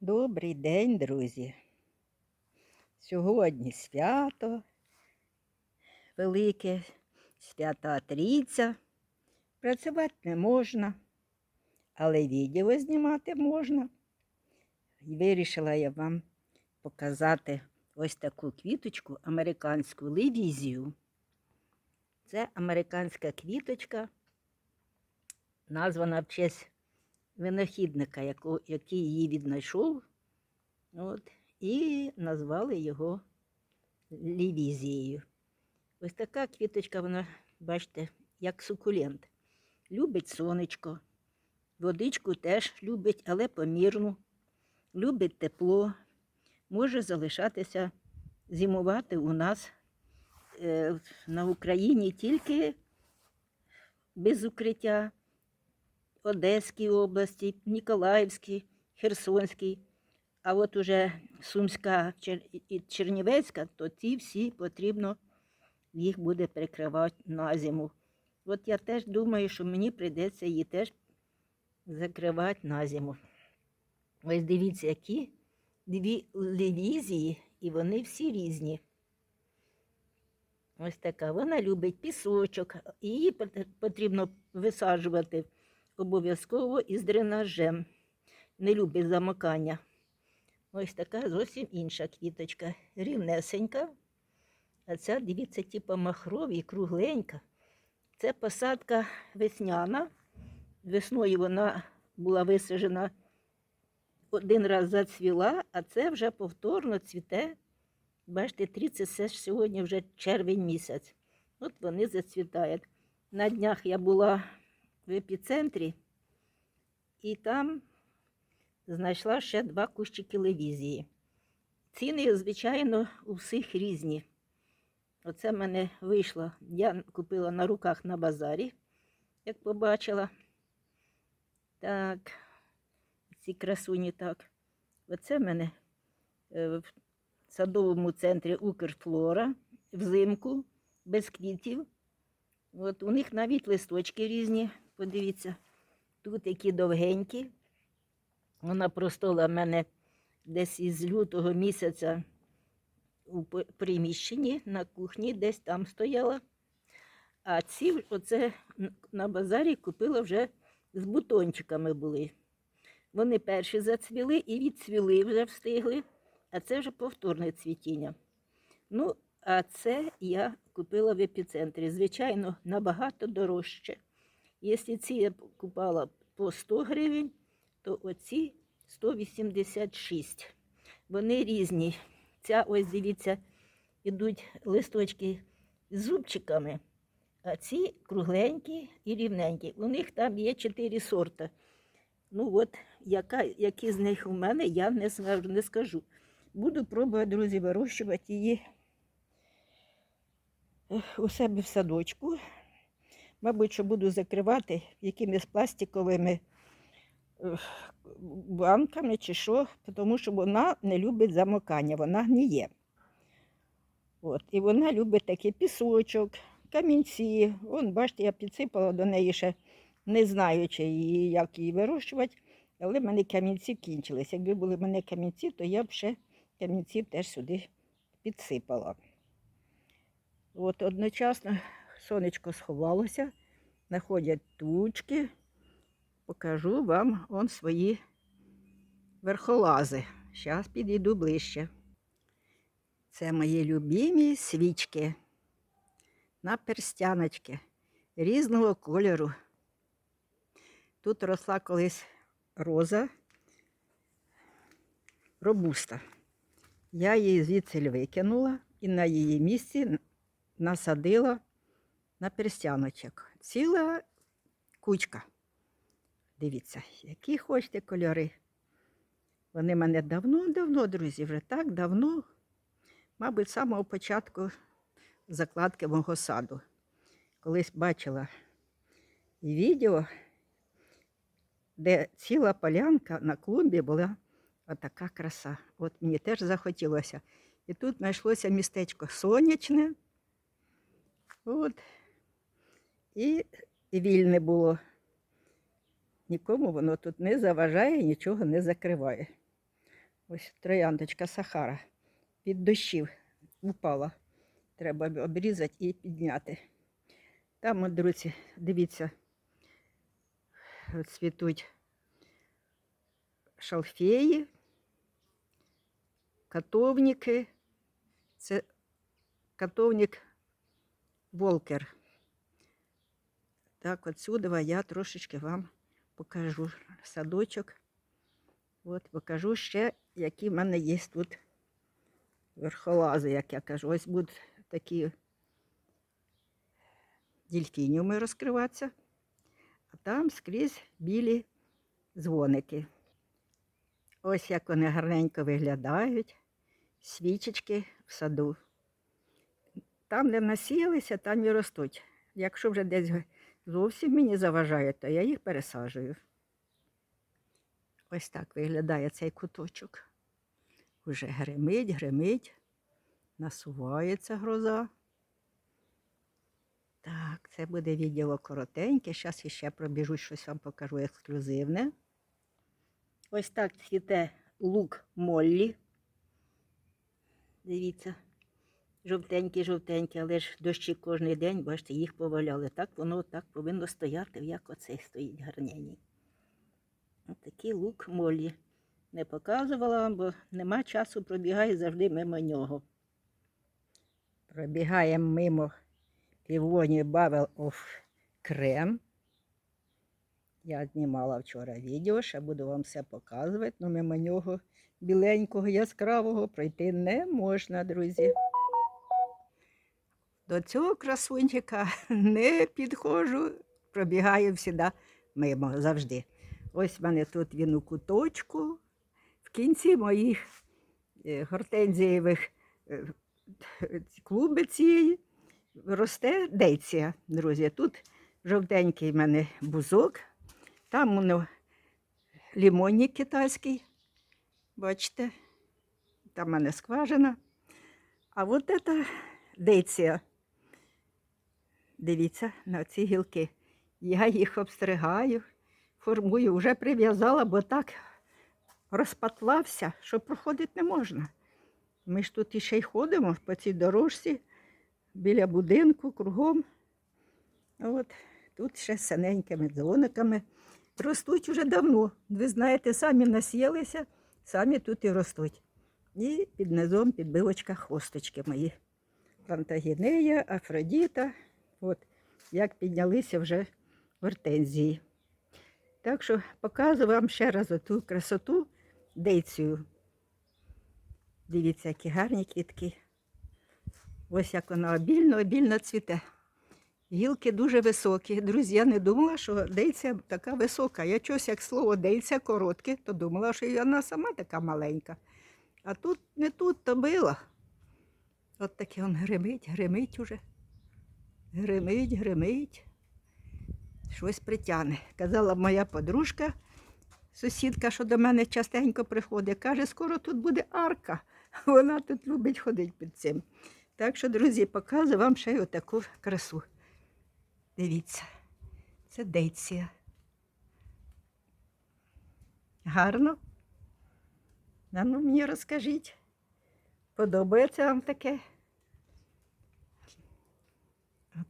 Добрий день, друзі. Сьогодні свято велике, свята Трійця. Працювати не можна, але відео знімати можна. І вирішила я вам показати ось таку квіточку, американську левізію. Це американська квіточка, названа в честь винахідника, який її віднайшов, от, і назвали його лівізією. Ось така квіточка, вона, бачите, як сукулент. Любить сонечко, водичку теж любить, але помірну, любить тепло, може залишатися зимувати у нас е, на Україні тільки без укриття. Одеській області, Ніколаївській, Херсонській, а от уже Сумська і Чернівецька, то ті всі потрібно їх буде перекривати на зиму. От я теж думаю, що мені прийдеться її теж закривати на зиму. Ось дивіться, які дві левізії, і вони всі різні. Ось така. Вона любить пісочок, її потрібно висаджувати обов'язково із дренажем. Не любить замокання. Ось така зовсім інша квіточка. Рівнесенька. А ця, дивіться, типу махрові, кругленька. Це посадка весняна. Весною вона була висаджена один раз зацвіла, а це вже повторно цвіте. Бачите, 30 це ж сьогодні вже червень місяць. От вони зацвітають. На днях я була в епіцентрі, і там знайшла ще два кущики левізії. Ціни, звичайно, у всіх різні. Оце в мене вийшло. Я купила на руках на базарі, як побачила. Так, ці красуні так. Оце в мене е, в садовому центрі Укрфлора взимку, без квітів. От у них навіть листочки різні, подивіться. Тут які довгенькі. Вона простола мене десь із лютого місяця у приміщенні на кухні, десь там стояла. А ці оце на базарі купила вже з бутончиками були. Вони перші зацвіли і відцвіли вже встигли, а це вже повторне цвітіння. Ну, а це я купила в епіцентрі. Звичайно, набагато дорожче. Якщо ці я купала по 100 гривень, то оці 186. Вони різні. Ця, ось дивіться, ідуть листочки з зубчиками, а ці кругленькі і рівненькі. У них там є чотири сорта. Ну от, яка, які з них у мене, я не, не скажу. Буду пробувати, друзі, вирощувати її у себе в садочку. Мабуть, що буду закривати якимись пластиковими банками чи що, тому що вона не любить замокання, вона гніє. От, і вона любить такий пісочок, камінці. Вон, бачите, я підсипала до неї ще, не знаючи її, як її вирощувати, але в мене камінці кінчились. Якби були в мене камінці, то я б ще камінців теж сюди підсипала. От одночасно сонечко сховалося, знаходять тучки. Покажу вам он свої верхолази. Зараз підійду ближче. Це мої любимі свічки на перстяночки різного кольору. Тут росла колись роза робуста. Я її звідси викинула і на її місці насадила на перстяночок. Ціла кучка. Дивіться, які хочете кольори. Вони мене давно-давно, друзі, вже так давно, мабуть, з самого початку закладки мого саду. Колись бачила відео, де ціла полянка на клумбі була отака краса. От мені теж захотілося. І тут знайшлося містечко сонячне. От. І вільне було. Нікому воно тут не заважає, нічого не закриває. Ось трояндочка Сахара. Від дощів упала. Треба обрізати і підняти. Там, друзі, дивіться, цвітуть шалфеї, котовники. Це котовник Волкер. Так, отсюда я трошечки вам покажу садочок. От покажу ще, які в мене є тут верхолази, як я кажу. Ось будуть такі дельфініуми розкриватися, а там скрізь білі дзвоники. Ось як вони гарненько виглядають, свічечки в саду. Там, де насіялися, там і ростуть. Якщо вже десь зовсім мені заважає, то я їх пересаджую. Ось так виглядає цей куточок. Уже гримить, гримить, насувається гроза. Так, це буде відео коротеньке. Зараз іще пробіжу, щось вам покажу ексклюзивне. Ось так цвіте лук Моллі. Дивіться. Жовтенький, жовтенький, але ж дощі кожен день, бачите, їх поваляли. Так воно так повинно стояти, як оцей стоїть гарненький. Такий лук Моллі. Не показувала вам, бо нема часу, пробігає завжди мимо нього. Пробігаємо мимо півоні Бавел оф Крем. Я знімала вчора відео, ще буду вам все показувати, але мимо нього біленького, яскравого пройти не можна, друзі. До цього красунчика не підходжу, пробігаю завжди мимо завжди. Ось в мене тут він у куточку. В кінці моїх е, гортензієвих е, клуби цієї росте дейція, друзі. Тут жовтенький в мене бузок, там воно лімонник китайський, бачите, там в мене скважина. А от це дейція. Дивіться на ці гілки. Я їх обстригаю, формую, вже прив'язала, бо так розпатлався, що проходити не можна. Ми ж тут іще й ходимо по цій дорожці біля будинку, кругом. От тут ще з синенькими дзвониками. Ростуть уже давно. Ви знаєте, самі насіялися, самі тут і ростуть. І під низом підбивочка хвосточки мої. Плантагінея, Афродіта. От як піднялися вже гортензії. Так що показую вам ще раз оту красоту дейцію. Дивіться, які гарні квітки. Ось як вона обільно, обільно цвіте. Гілки дуже високі. Друзі, я не думала, що дейця така висока. Я щось, як слово дейця коротке, то думала, що вона сама така маленька. А тут не тут, то била. От таке он гримить, гримить уже. Гримить, гримить. Щось притягне. Казала моя подружка, сусідка, що до мене частенько приходить, каже, скоро тут буде арка. Вона тут любить ходити під цим. Так що, друзі, показую вам ще й отаку красу. Дивіться, це дейція. Гарно? А ну мені розкажіть. Подобається вам таке?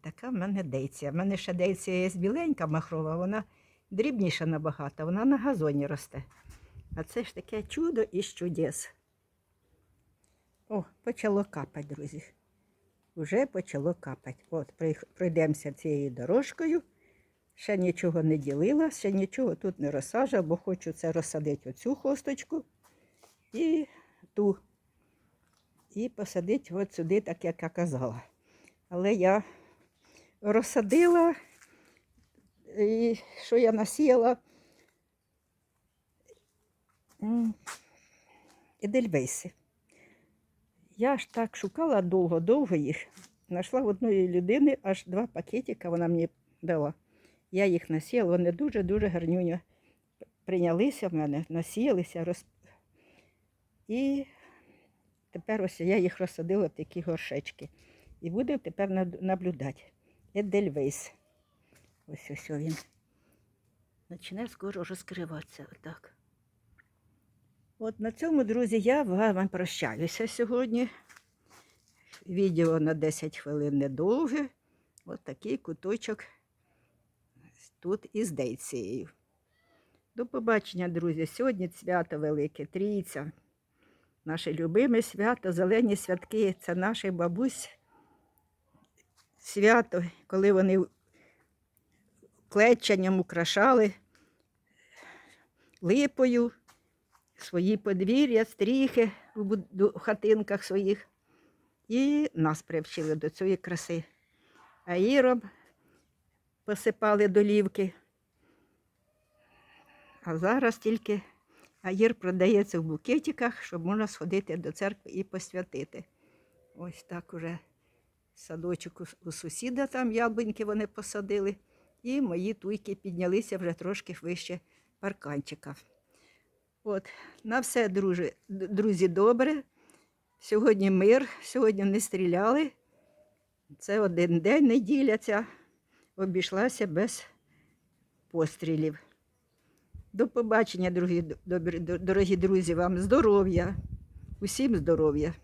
Така в мене дейція. В мене ще дейція є біленька махрова, вона дрібніша набагато, вона на газоні росте. А це ж таке чудо із чудес. О, почало капати, друзі. Уже почало капати. От, пройдемося цією дорожкою. Ще нічого не ділила, ще нічого тут не розсаджу, бо хочу це розсадити оцю хосточку і ту. І посадити от сюди, так як я казала. Але я розсадила, і що я насіяла Едельвейси. Я ж так шукала довго-довго їх. Знайшла в одної людини аж два пакетика вона мені дала. Я їх насіяла, вони дуже-дуже гарнюньо прийнялися в мене, насіялися. Роз... І тепер ось я їх розсадила в такі горшечки. І буду тепер наблюдати. Едельвейс. Ось ось він. Почне скоро розкриватися. Отак. От на цьому, друзі, я вам прощаюся сьогодні. Відео на 10 хвилин недовге. От такий куточок тут із дейцією. До побачення, друзі. Сьогодні свято велике, трійця. Наше любиме свято, зелені святки. Це наших бабусь свято, коли вони клеченням украшали липою свої подвір'я, стріхи в хатинках своїх. І нас привчили до цієї краси. А іром посипали долівки. А зараз тільки аїр продається в букетиках, щоб можна сходити до церкви і посвятити. Ось так уже садочок у, сусіда там яблуньки вони посадили. І мої туйки піднялися вже трошки вище парканчика. От, на все, друзі, друзі, добре. Сьогодні мир, сьогодні не стріляли. Це один день неділя ця обійшлася без пострілів. До побачення, дорогі, дорогі друзі, вам здоров'я, усім здоров'я.